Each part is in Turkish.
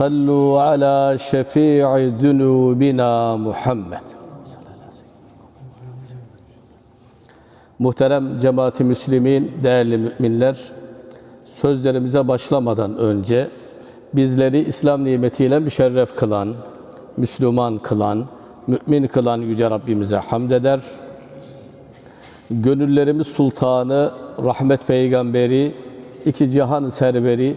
صلوا على شفيع ذنوبنا محمد Muhterem cemaati müslimin, değerli müminler, sözlerimize başlamadan önce bizleri İslam nimetiyle müşerref kılan, Müslüman kılan, mümin kılan Yüce Rabbimize hamd eder. Gönüllerimiz sultanı, rahmet peygamberi, iki cihan serveri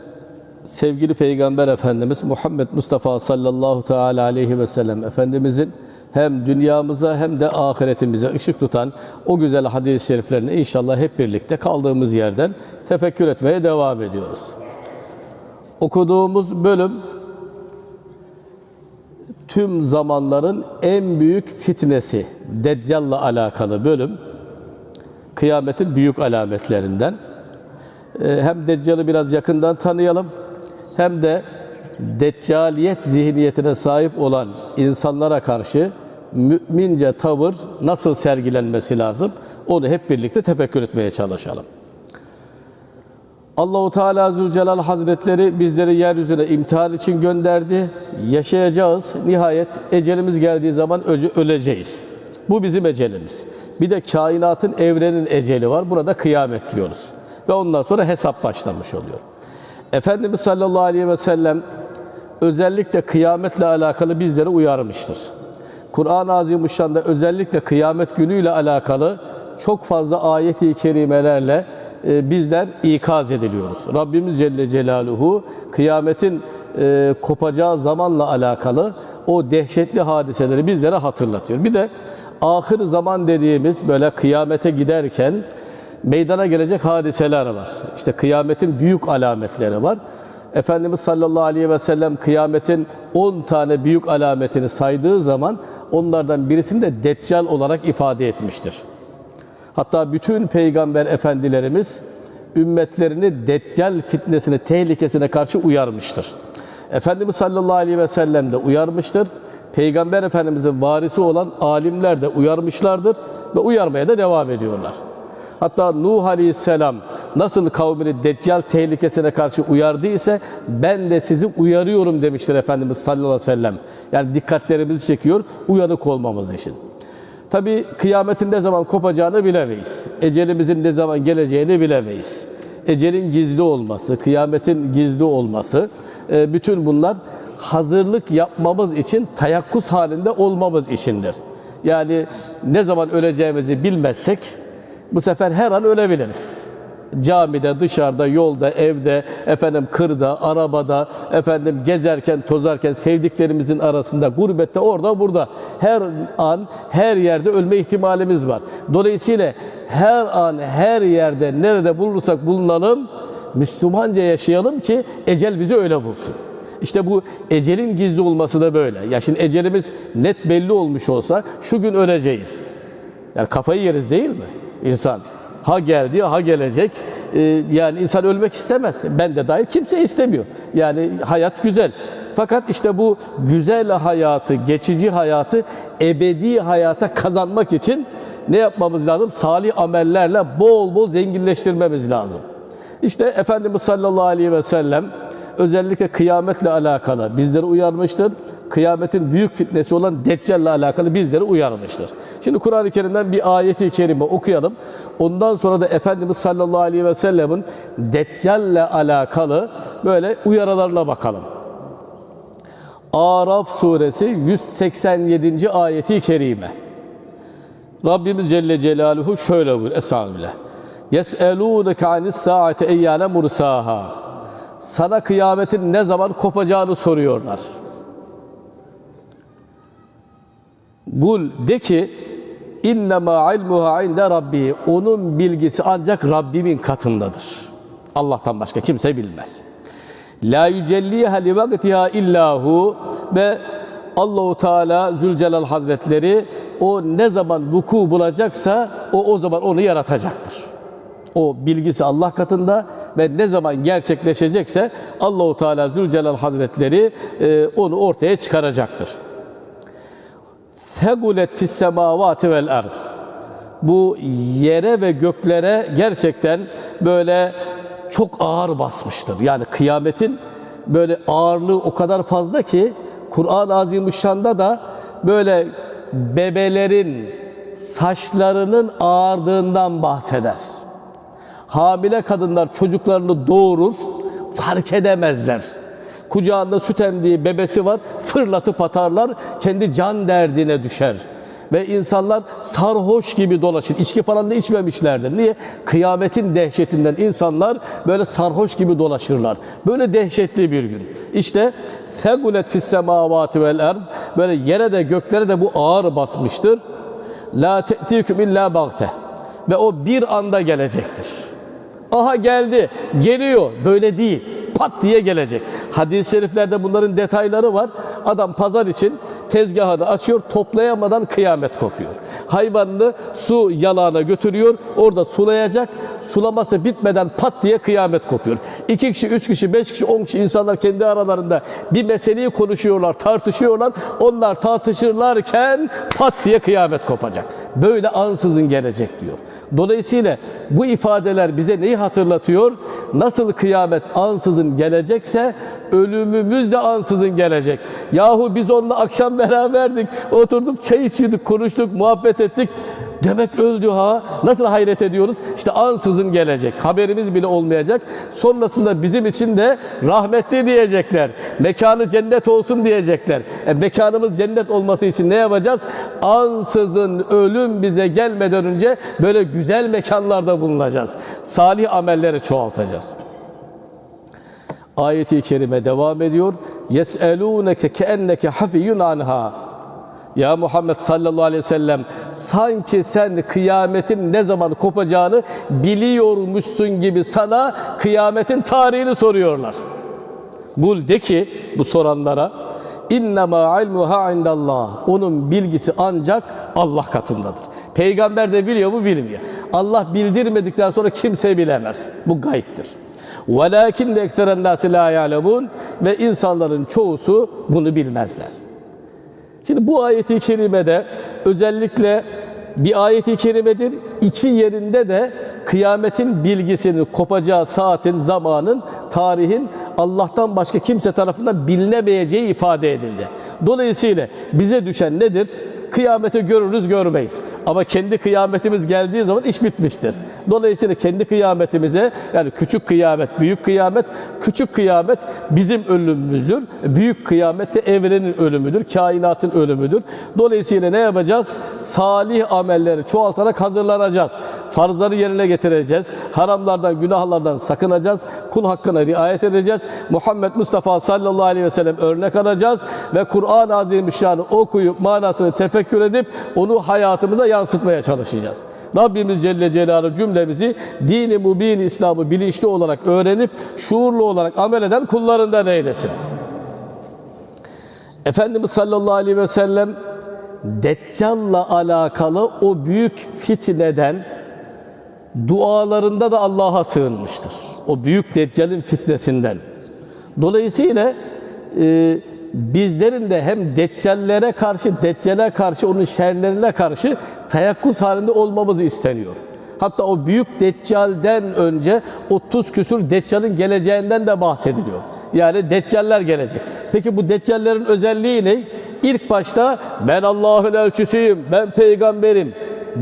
sevgili Peygamber Efendimiz Muhammed Mustafa sallallahu teala aleyhi ve sellem Efendimizin hem dünyamıza hem de ahiretimize ışık tutan o güzel hadis-i şeriflerini inşallah hep birlikte kaldığımız yerden tefekkür etmeye devam ediyoruz. Okuduğumuz bölüm tüm zamanların en büyük fitnesi Deccal'la alakalı bölüm. Kıyametin büyük alametlerinden. Ee, Hem Deccal'ı biraz yakından tanıyalım hem de deccaliyet zihniyetine sahip olan insanlara karşı mümince tavır nasıl sergilenmesi lazım onu hep birlikte tefekkür etmeye çalışalım. Allahu Teala Zülcelal Hazretleri bizleri yeryüzüne imtihan için gönderdi. Yaşayacağız. Nihayet ecelimiz geldiği zaman öleceğiz. Bu bizim ecelimiz. Bir de kainatın, evrenin eceli var. Burada kıyamet diyoruz. Ve ondan sonra hesap başlamış oluyor. Efendimiz sallallahu aleyhi ve sellem özellikle kıyametle alakalı bizleri uyarmıştır. Kur'an-ı Azimuşşan'da özellikle kıyamet günüyle alakalı çok fazla ayet-i kerimelerle e, bizler ikaz ediliyoruz. Rabbimiz Celle Celaluhu kıyametin e, kopacağı zamanla alakalı o dehşetli hadiseleri bizlere hatırlatıyor. Bir de ahir zaman dediğimiz böyle kıyamete giderken meydana gelecek hadiseler var. İşte kıyametin büyük alametleri var. Efendimiz sallallahu aleyhi ve sellem kıyametin 10 tane büyük alametini saydığı zaman onlardan birisini de deccal olarak ifade etmiştir. Hatta bütün peygamber efendilerimiz ümmetlerini deccal fitnesine, tehlikesine karşı uyarmıştır. Efendimiz sallallahu aleyhi ve sellem de uyarmıştır. Peygamber Efendimizin varisi olan alimler de uyarmışlardır ve uyarmaya da devam ediyorlar. Hatta Nuh Aleyhisselam nasıl kavmini deccal tehlikesine karşı uyardı ise ben de sizi uyarıyorum demiştir Efendimiz sallallahu aleyhi ve sellem. Yani dikkatlerimizi çekiyor uyanık olmamız için. Tabi kıyametin ne zaman kopacağını bilemeyiz. Ecelimizin ne zaman geleceğini bilemeyiz. Ecelin gizli olması, kıyametin gizli olması, e, bütün bunlar hazırlık yapmamız için tayakkuz halinde olmamız içindir. Yani ne zaman öleceğimizi bilmezsek bu sefer her an ölebiliriz. Camide, dışarıda, yolda, evde, efendim kırda, arabada, efendim gezerken, tozarken, sevdiklerimizin arasında, gurbette, orada, burada. Her an, her yerde ölme ihtimalimiz var. Dolayısıyla her an, her yerde, nerede bulursak bulunalım, Müslümanca yaşayalım ki ecel bizi öyle bulsun. İşte bu ecelin gizli olması da böyle. Ya şimdi ecelimiz net belli olmuş olsa şu gün öleceğiz. Yani kafayı yeriz değil mi? İnsan ha geldi ha gelecek. Ee, yani insan ölmek istemez. Ben de dahil kimse istemiyor. Yani hayat güzel. Fakat işte bu güzel hayatı, geçici hayatı ebedi hayata kazanmak için ne yapmamız lazım? Salih amellerle bol bol zenginleştirmemiz lazım. İşte Efendimiz sallallahu aleyhi ve sellem özellikle kıyametle alakalı bizleri uyarmıştır kıyametin büyük fitnesi olan Deccal'le alakalı bizleri uyarmıştır. Şimdi Kur'an-ı Kerim'den bir ayeti kerime okuyalım. Ondan sonra da Efendimiz sallallahu aleyhi ve sellemin Deccal'le alakalı böyle uyarılarına bakalım. Araf suresi 187. ayeti kerime. Rabbimiz Celle Celaluhu şöyle buyur Esselamüle. Yes'elûneke anis saate eyyâne mursaha. Sana kıyametin ne zaman kopacağını soruyorlar. Kul de ki innema ilmuha inde rabbi. Onun bilgisi ancak Rabbimin katındadır. Allah'tan başka kimse bilmez. La yücelliha li vaktiha illahu ve Allahu Teala Zülcelal Hazretleri o ne zaman vuku bulacaksa o o zaman onu yaratacaktır. O bilgisi Allah katında ve ne zaman gerçekleşecekse Allahu Teala Zülcelal Hazretleri e, onu ortaya çıkaracaktır. Fegulet fis semavati vel arz. Bu yere ve göklere gerçekten böyle çok ağır basmıştır. Yani kıyametin böyle ağırlığı o kadar fazla ki Kur'an-ı Azimüşşan'da da böyle bebelerin saçlarının ağardığından bahseder. Hamile kadınlar çocuklarını doğurur, fark edemezler. Kucağında süt emdiği bebesi var, fırlatıp atarlar, kendi can derdine düşer. Ve insanlar sarhoş gibi dolaşır. İçki falan da içmemişlerdir. Niye? Kıyametin dehşetinden insanlar böyle sarhoş gibi dolaşırlar. Böyle dehşetli bir gün. İşte fegulet fis semavati vel arz böyle yere de göklere de bu ağır basmıştır. La te'tiküm illa bagte. Ve o bir anda gelecektir. Aha geldi, geliyor. Böyle değil. Pat diye gelecek. Hadis-i şeriflerde bunların detayları var. Adam pazar için tezgahını açıyor, toplayamadan kıyamet kopuyor. Hayvanını su yalağına götürüyor, orada sulayacak. Sulaması bitmeden pat diye kıyamet kopuyor. İki kişi, üç kişi, beş kişi, on kişi insanlar kendi aralarında bir meseleyi konuşuyorlar, tartışıyorlar. Onlar tartışırlarken pat diye kıyamet kopacak. Böyle ansızın gelecek diyor. Dolayısıyla bu ifadeler bize neyi hatırlatıyor? Nasıl kıyamet ansızın gelecekse ölümümüz de ansızın gelecek. Yahu biz onunla akşam beraberdik, oturduk çay içiyorduk, konuştuk, muhabbet ettik. Demek öldü ha. Nasıl hayret ediyoruz? İşte ansızın gelecek. Haberimiz bile olmayacak. Sonrasında bizim için de rahmetli diyecekler. Mekanı cennet olsun diyecekler. E, mekanımız cennet olması için ne yapacağız? Ansızın ölüm bize gelmeden önce böyle güzel mekanlarda bulunacağız. Salih amelleri çoğaltacağız. Ayeti kerime devam ediyor. Yes'elûneke keenneke hafiyyun anha. Ya Muhammed sallallahu aleyhi ve sellem sanki sen kıyametin ne zaman kopacağını biliyormuşsun gibi sana kıyametin tarihini soruyorlar. Kul de ki bu soranlara innema ilmuha indallah. Onun bilgisi ancak Allah katındadır. Peygamber de biliyor mu bilmiyor. Allah bildirmedikten sonra kimse bilemez. Bu gayiptir. وَلَاكِنَّ اَكْثَرَ النَّاسِ لَا يَعْلَمُونَ Ve insanların çoğusu bunu bilmezler. Şimdi bu ayeti kerimede özellikle bir ayeti kerimedir. İki yerinde de kıyametin bilgisinin kopacağı saatin, zamanın, tarihin Allah'tan başka kimse tarafından bilinemeyeceği ifade edildi. Dolayısıyla bize düşen nedir? Kıyameti görürüz görmeyiz. Ama kendi kıyametimiz geldiği zaman iş bitmiştir. Dolayısıyla kendi kıyametimize yani küçük kıyamet, büyük kıyamet, küçük kıyamet bizim ölümümüzdür. Büyük kıyamet de evrenin ölümüdür, kainatın ölümüdür. Dolayısıyla ne yapacağız? Salih amelleri çoğaltarak hazırlanacağız. Farzları yerine getireceğiz. Haramlardan, günahlardan sakınacağız. Kul hakkına riayet edeceğiz. Muhammed Mustafa sallallahu aleyhi ve sellem örnek alacağız ve Kur'an-ı Azimüşşan'ı okuyup manasını tefekkür edip onu hayatımıza yansıtmaya çalışacağız. Rabbimiz Celle Celaluhu cümlemizi dini mubin İslam'ı bilinçli olarak öğrenip şuurlu olarak amel eden kullarından eylesin. Efendimiz sallallahu aleyhi ve sellem Deccal'la alakalı o büyük fitneden dualarında da Allah'a sığınmıştır. O büyük Deccal'in fitnesinden. Dolayısıyla e, bizlerin de hem Deccallere karşı, Deccal'e karşı, onun şerlerine karşı teyakkuz halinde olmamızı isteniyor. Hatta o büyük Deccal'den önce 30 küsur Deccal'in geleceğinden de bahsediliyor. Yani Deccaller gelecek. Peki bu Deccallerin özelliği ne? İlk başta ben Allah'ın elçisiyim, ben peygamberim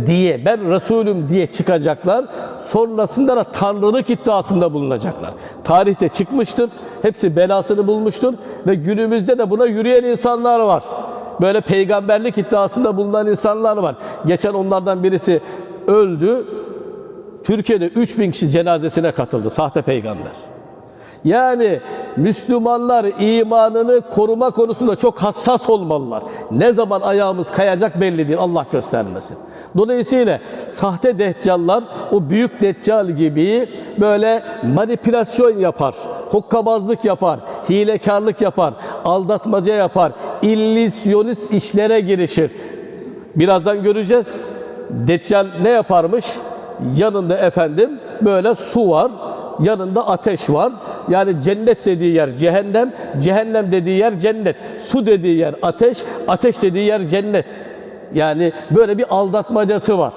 diye, ben Resulüm diye çıkacaklar. Sonrasında da tanrılık iddiasında bulunacaklar. Tarihte çıkmıştır. Hepsi belasını bulmuştur. Ve günümüzde de buna yürüyen insanlar var. Böyle peygamberlik iddiasında bulunan insanlar var. Geçen onlardan birisi öldü. Türkiye'de 3000 kişi cenazesine katıldı. Sahte peygamber. Yani Müslümanlar imanını koruma konusunda çok hassas olmalılar. Ne zaman ayağımız kayacak belli değil. Allah göstermesin. Dolayısıyla sahte deccallar o büyük deccal gibi böyle manipülasyon yapar, hokkabazlık yapar, hilekarlık yapar, aldatmaca yapar, illüzyonist işlere girişir. Birazdan göreceğiz. Deccal ne yaparmış? Yanında efendim böyle su var, yanında ateş var. Yani cennet dediği yer cehennem, cehennem dediği yer cennet. Su dediği yer ateş, ateş dediği yer cennet. Yani böyle bir aldatmacası var.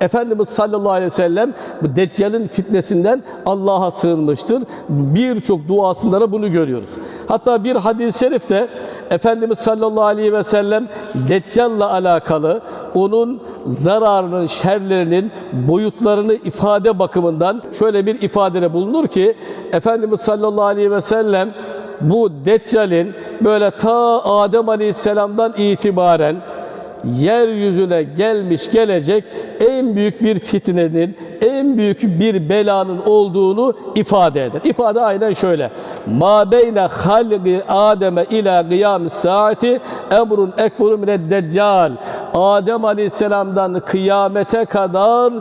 Efendimiz sallallahu aleyhi ve sellem bu Deccal'in fitnesinden Allah'a sığınmıştır. Birçok duasında da bunu görüyoruz. Hatta bir hadis-i şerifte Efendimiz sallallahu aleyhi ve sellem Deccal'la alakalı onun zararının, şerlerinin boyutlarını ifade bakımından şöyle bir ifadede bulunur ki Efendimiz sallallahu aleyhi ve sellem bu Deccal'in böyle ta Adem aleyhisselamdan itibaren yeryüzüne gelmiş gelecek en büyük bir fitnenin, en büyük bir belanın olduğunu ifade eder. İfade aynen şöyle. Ma beyne halqi Adem'e ila kıyamis saati emrun ekberu mined deccal. Adem Aleyhisselam'dan kıyamete kadar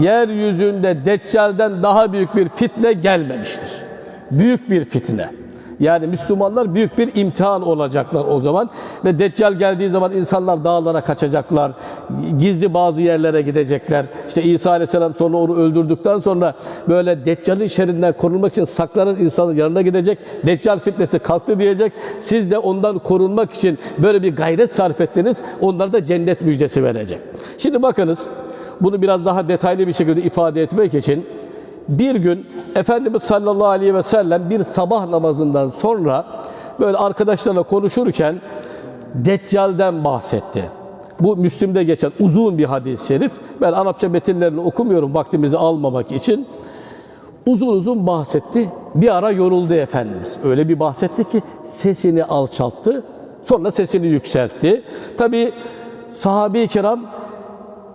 yeryüzünde Deccal'den daha büyük bir fitne gelmemiştir. Büyük bir fitne. Yani Müslümanlar büyük bir imtihan olacaklar o zaman. Ve Deccal geldiği zaman insanlar dağlara kaçacaklar. Gizli bazı yerlere gidecekler. İşte İsa Aleyhisselam sonra onu öldürdükten sonra böyle Deccal'in şerrinden korunmak için saklanan insanın yanına gidecek. Deccal fitnesi kalktı diyecek. Siz de ondan korunmak için böyle bir gayret sarf ettiniz. Onlar da cennet müjdesi verecek. Şimdi bakınız bunu biraz daha detaylı bir şekilde ifade etmek için bir gün Efendimiz sallallahu aleyhi ve sellem bir sabah namazından sonra böyle arkadaşlarla konuşurken Deccal'den bahsetti. Bu Müslim'de geçen uzun bir hadis-i şerif. Ben Arapça metinlerini okumuyorum vaktimizi almamak için. Uzun uzun bahsetti. Bir ara yoruldu Efendimiz. Öyle bir bahsetti ki sesini alçalttı. Sonra sesini yükseltti. Tabi sahabe-i kiram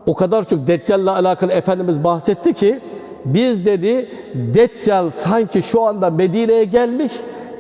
o kadar çok Deccal'le alakalı Efendimiz bahsetti ki biz dedi Deccal sanki şu anda Medine'ye gelmiş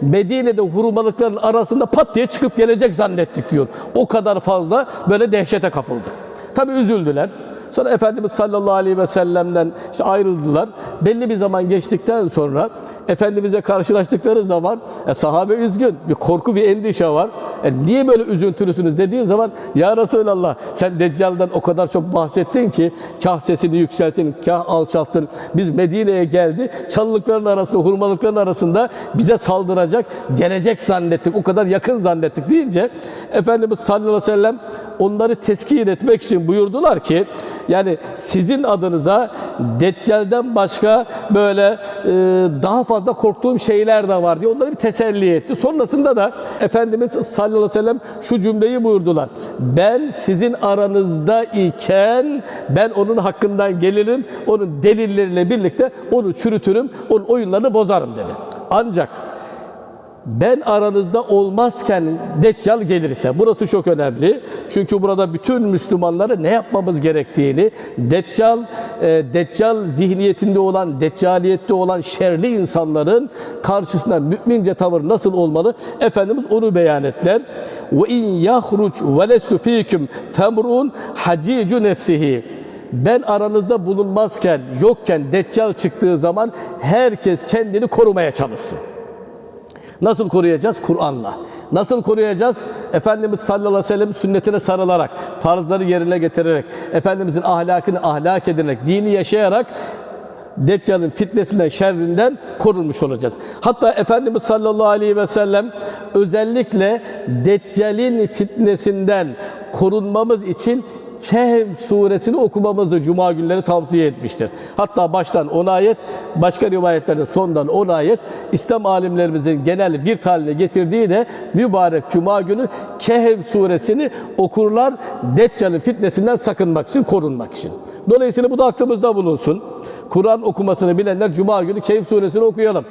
Medine'de hurmalıkların arasında pat diye çıkıp gelecek zannettik diyor. O kadar fazla böyle dehşete kapıldık. Tabi üzüldüler. Sonra Efendimiz sallallahu aleyhi ve sellem'den işte ayrıldılar. Belli bir zaman geçtikten sonra Efendimiz'e karşılaştıkları zaman e, sahabe üzgün, bir korku, bir endişe var. E, niye böyle üzüntülüsünüz dediği zaman Ya Resulallah sen Deccal'dan o kadar çok bahsettin ki kah sesini yükseltin, kah alçalttın. Biz Medine'ye geldi, çalılıkların arasında, hurmalıkların arasında bize saldıracak, gelecek zannettik. O kadar yakın zannettik deyince Efendimiz sallallahu aleyhi ve sellem onları teskin etmek için buyurdular ki yani sizin adınıza Deccal'den başka böyle e, daha fazla korktuğum şeyler de var diye onları bir teselli etti. Sonrasında da Efendimiz sallallahu aleyhi ve sellem şu cümleyi buyurdular. Ben sizin aranızda iken ben onun hakkından gelirim. Onun delilleriyle birlikte onu çürütürüm. Onun oyunlarını bozarım dedi. Ancak ben aranızda olmazken Deccal gelirse, burası çok önemli. Çünkü burada bütün Müslümanları ne yapmamız gerektiğini, Deccal, e, Deccal zihniyetinde olan, Deccaliyette olan şerli insanların karşısında mümince tavır nasıl olmalı? Efendimiz onu beyan ettiler. Ve in yahruc ve lestu fikum femrun hacicu ben aranızda bulunmazken, yokken Deccal çıktığı zaman herkes kendini korumaya çalışsın. Nasıl koruyacağız? Kur'an'la. Nasıl koruyacağız? Efendimiz sallallahu aleyhi ve sellem sünnetine sarılarak, farzları yerine getirerek, Efendimizin ahlakını ahlak edinerek, dini yaşayarak Deccal'in fitnesinden, şerrinden korunmuş olacağız. Hatta Efendimiz sallallahu aleyhi ve sellem özellikle Deccal'in fitnesinden korunmamız için Kehf suresini okumamızı cuma günleri tavsiye etmiştir. Hatta baştan 10 ayet, başka rivayetlerde sondan 10 ayet İslam alimlerimizin genel bir haline getirdiği de mübarek cuma günü Kehf suresini okurlar Deccal'in fitnesinden sakınmak için, korunmak için. Dolayısıyla bu da aklımızda bulunsun. Kur'an okumasını bilenler cuma günü Kehf suresini okuyalım.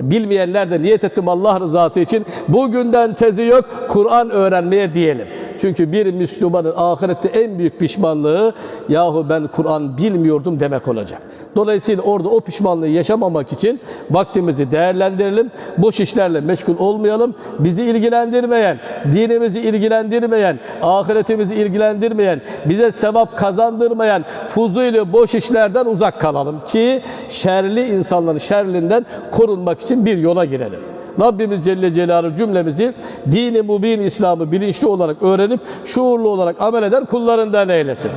Bilmeyenler de niyet ettim Allah rızası için bugünden tezi yok Kur'an öğrenmeye diyelim. Çünkü bir Müslümanın ahirette en büyük pişmanlığı yahu ben Kur'an bilmiyordum demek olacak. Dolayısıyla orada o pişmanlığı yaşamamak için vaktimizi değerlendirelim. Boş işlerle meşgul olmayalım. Bizi ilgilendirmeyen, dinimizi ilgilendirmeyen, ahiretimizi ilgilendirmeyen, bize sevap kazandırmayan fuzuyla boş işlerden uzak kalalım ki şerli insanların şerlinden korunmak için bir yola girelim. Rabbimiz Celle Celaluhu cümlemizi dini mubin İslam'ı bilinçli olarak öğrenip şuurlu olarak amel eden kullarından eylesin.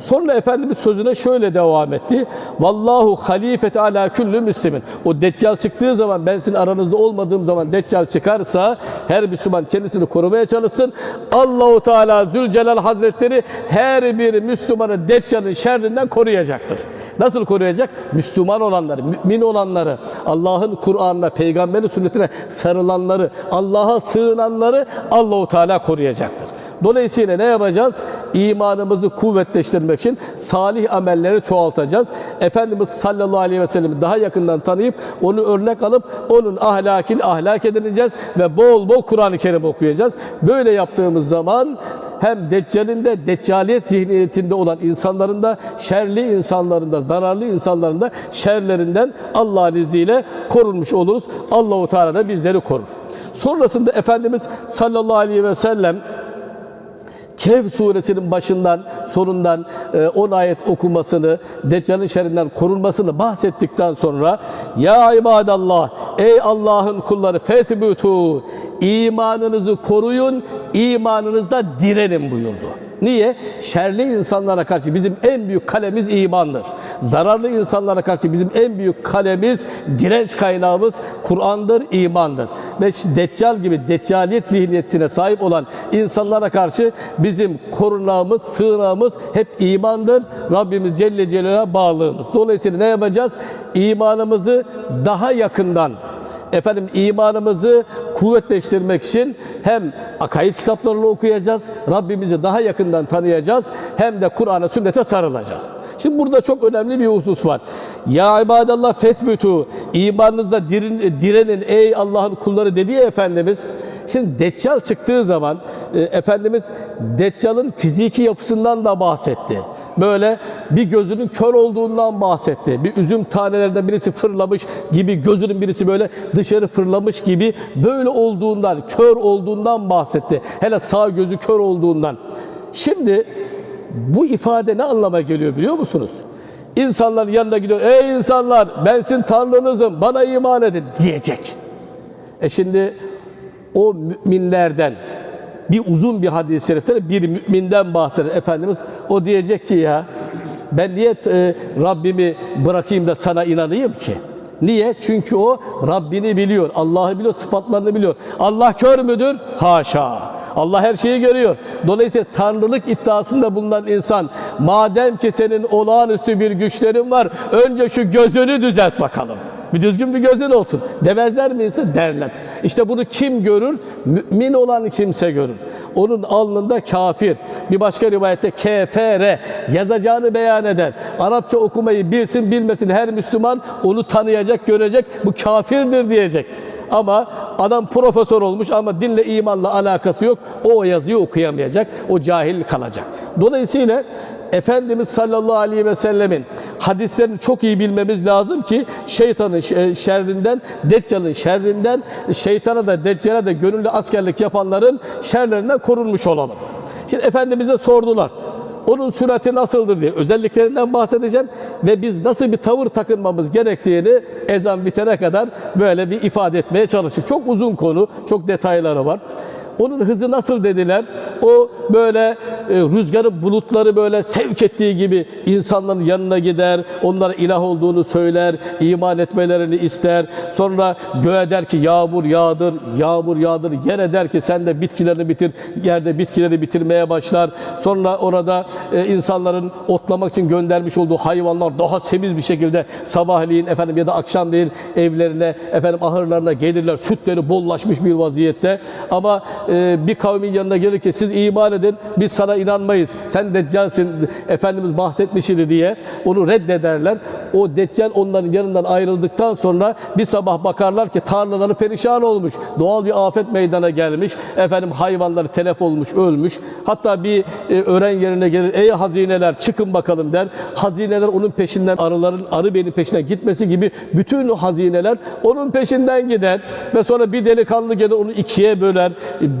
Sonra Efendimiz sözüne şöyle devam etti. Vallahu halifete ala küllü müslimin. O deccal çıktığı zaman ben sizin aranızda olmadığım zaman deccal çıkarsa her Müslüman kendisini korumaya çalışsın. Allahu Teala Zülcelal Hazretleri her bir Müslümanı deccalın şerrinden koruyacaktır. Nasıl koruyacak? Müslüman olanları, mümin olanları, Allah'ın Kur'an'ına, peygamberin sünnetine sarılanları, Allah'a sığınanları Allahu Teala koruyacaktır. Dolayısıyla ne yapacağız? İmanımızı kuvvetleştirmek için salih amelleri çoğaltacağız. Efendimiz sallallahu aleyhi ve sellem'i daha yakından tanıyıp onu örnek alıp onun ahlakini ahlak edineceğiz ve bol bol Kur'an-ı Kerim okuyacağız. Böyle yaptığımız zaman hem Deccal'in de Deccaliyet zihniyetinde olan insanların da şerli insanların da zararlı insanların da şerlerinden Allah'ın izniyle korunmuş oluruz. Allahu Teala da bizleri korur. Sonrasında Efendimiz sallallahu aleyhi ve sellem Kehf suresinin başından sonundan 10 ayet okumasını, Deccal'in şerrinden korunmasını bahsettikten sonra Ya ibadallah, ey Allah'ın kulları fethbutu, imanınızı koruyun, imanınızda direnin buyurdu. Niye? Şerli insanlara karşı bizim en büyük kalemiz imandır. Zararlı insanlara karşı bizim en büyük kalemiz, direnç kaynağımız Kur'an'dır, imandır. Ve Deccal gibi deccaliyet zihniyetine sahip olan insanlara karşı bizim korunağımız, sığınağımız hep imandır. Rabbimiz Celle Celaluhu'na bağlığımız. Dolayısıyla ne yapacağız? İmanımızı daha yakından efendim imanımızı kuvvetleştirmek için hem akaid kitaplarını okuyacağız, Rabbimizi daha yakından tanıyacağız, hem de Kur'an'a, sünnete sarılacağız. Şimdi burada çok önemli bir husus var. Ya ibadallah fethbütü, imanınızda dirin, direnin ey Allah'ın kulları dedi ya Efendimiz. Şimdi Deccal çıktığı zaman e, Efendimiz Deccal'ın fiziki yapısından da bahsetti böyle bir gözünün kör olduğundan bahsetti. Bir üzüm tanelerinden birisi fırlamış gibi gözünün birisi böyle dışarı fırlamış gibi böyle olduğundan, kör olduğundan bahsetti. Hele sağ gözü kör olduğundan. Şimdi bu ifade ne anlama geliyor biliyor musunuz? İnsanların yanına gidiyor. Ey insanlar ben sizin tanrınızım bana iman edin diyecek. E şimdi o müminlerden bir uzun bir hadis-i şerifte bir müminden bahseder Efendimiz. O diyecek ki ya ben niye e, Rabbimi bırakayım da sana inanayım ki? Niye? Çünkü o Rabbini biliyor, Allah'ı biliyor, sıfatlarını biliyor. Allah kör müdür? Haşa. Allah her şeyi görüyor. Dolayısıyla tanrılık iddiasında bulunan insan madem ki senin olağanüstü bir güçlerin var önce şu gözünü düzelt bakalım. Bir düzgün bir gözün olsun. Demezler mi insan? Derler. İşte bunu kim görür? Mümin olan kimse görür. Onun alnında kafir. Bir başka rivayette kefere yazacağını beyan eder. Arapça okumayı bilsin bilmesin her Müslüman onu tanıyacak, görecek. Bu kafirdir diyecek. Ama adam profesör olmuş ama dinle imanla alakası yok. O, yazıyı okuyamayacak. O cahil kalacak. Dolayısıyla Efendimiz sallallahu aleyhi ve sellemin hadislerini çok iyi bilmemiz lazım ki şeytanın şerrinden, deccalın şerrinden, şeytana da deccale de gönüllü askerlik yapanların şerlerinden korunmuş olalım. Şimdi Efendimiz'e sordular. Onun sürati nasıldır diye özelliklerinden bahsedeceğim ve biz nasıl bir tavır takınmamız gerektiğini ezan bitene kadar böyle bir ifade etmeye çalıştık. Çok uzun konu, çok detayları var. Onun hızı nasıl dediler? O böyle e, rüzgarı bulutları böyle sevk ettiği gibi insanların yanına gider, onlara ilah olduğunu söyler, iman etmelerini ister. Sonra göğe der ki yağmur yağdır, yağmur yağdır. Yere der ki sen de bitkilerini bitir, yerde bitkileri bitirmeye başlar. Sonra orada e, insanların otlamak için göndermiş olduğu hayvanlar daha semiz bir şekilde sabahleyin efendim ya da akşamleyin evlerine, efendim ahırlarına gelirler. Sütleri bollaşmış bir vaziyette. Ama e, bir kavmin yanına gelir ki siz iman edin, biz sana inanmayız. Sen deccalsin, Efendimiz bahsetmiş idi diye onu reddederler. O deccal onların yanından ayrıldıktan sonra bir sabah bakarlar ki tarlaları perişan olmuş. Doğal bir afet meydana gelmiş. Efendim hayvanları telef olmuş, ölmüş. Hatta bir e, öğren yerine gelir. Ey hazineler çıkın bakalım der. Hazineler onun peşinden arıların arı benim peşinden gitmesi gibi bütün hazineler onun peşinden gider. Ve sonra bir delikanlı gelir onu ikiye böler,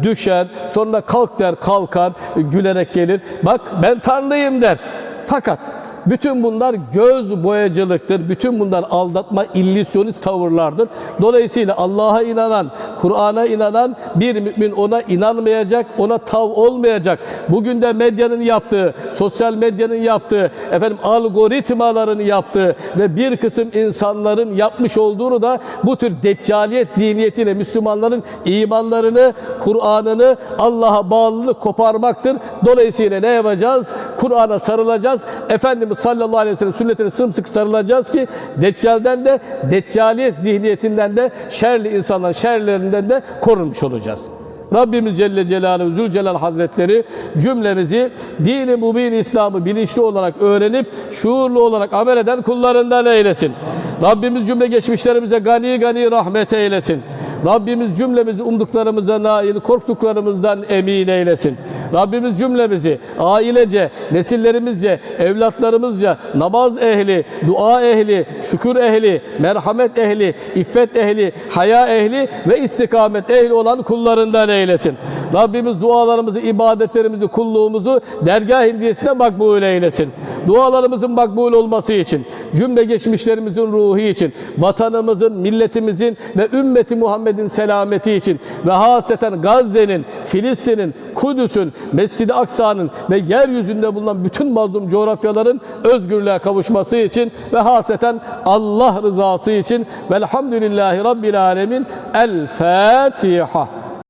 düşer. Sonra kalk der, kalkar, gülerek gelir. Bak ben Tanrıyım der. Fakat bütün bunlar göz boyacılıktır. Bütün bunlar aldatma, illüzyonist tavırlardır. Dolayısıyla Allah'a inanan, Kur'an'a inanan bir mümin ona inanmayacak, ona tav olmayacak. Bugün de medyanın yaptığı, sosyal medyanın yaptığı, efendim algoritmaların yaptığı ve bir kısım insanların yapmış olduğunu da bu tür deccaliyet zihniyetiyle Müslümanların imanlarını, Kur'an'ını, Allah'a bağlılık koparmaktır. Dolayısıyla ne yapacağız? Kur'an'a sarılacağız. Efendimiz sallallahu aleyhi ve sellem sünnetine sımsıkı sarılacağız ki Deccal'den de Deccaliyet zihniyetinden de şerli insanların şerlerinden de korunmuş olacağız. Rabbimiz Celle Celaluhu Zülcelal Hazretleri cümlemizi dini mübin İslam'ı bilinçli olarak öğrenip şuurlu olarak amel eden kullarından eylesin. Rabbimiz cümle geçmişlerimize gani gani rahmet eylesin. Rabbimiz cümlemizi umduklarımıza nail, korktuklarımızdan emin eylesin. Rabbimiz cümlemizi ailece, nesillerimizce, evlatlarımızca namaz ehli, dua ehli, şükür ehli, merhamet ehli, iffet ehli, haya ehli ve istikamet ehli olan kullarından eylesin. Rabbimiz dualarımızı, ibadetlerimizi, kulluğumuzu dergah hindiyesine makbul eylesin. Dualarımızın makbul olması için, cümle geçmişlerimizin ruhu için, vatanımızın, milletimizin ve ümmeti Muhammed'in selameti için ve haseten Gazze'nin, Filistin'in, Kudüs'ün, Mescid-i Aksa'nın ve yeryüzünde bulunan bütün mazlum coğrafyaların özgürlüğe kavuşması için ve haseten Allah rızası için velhamdülillahi Rabbil Alemin El Fatiha.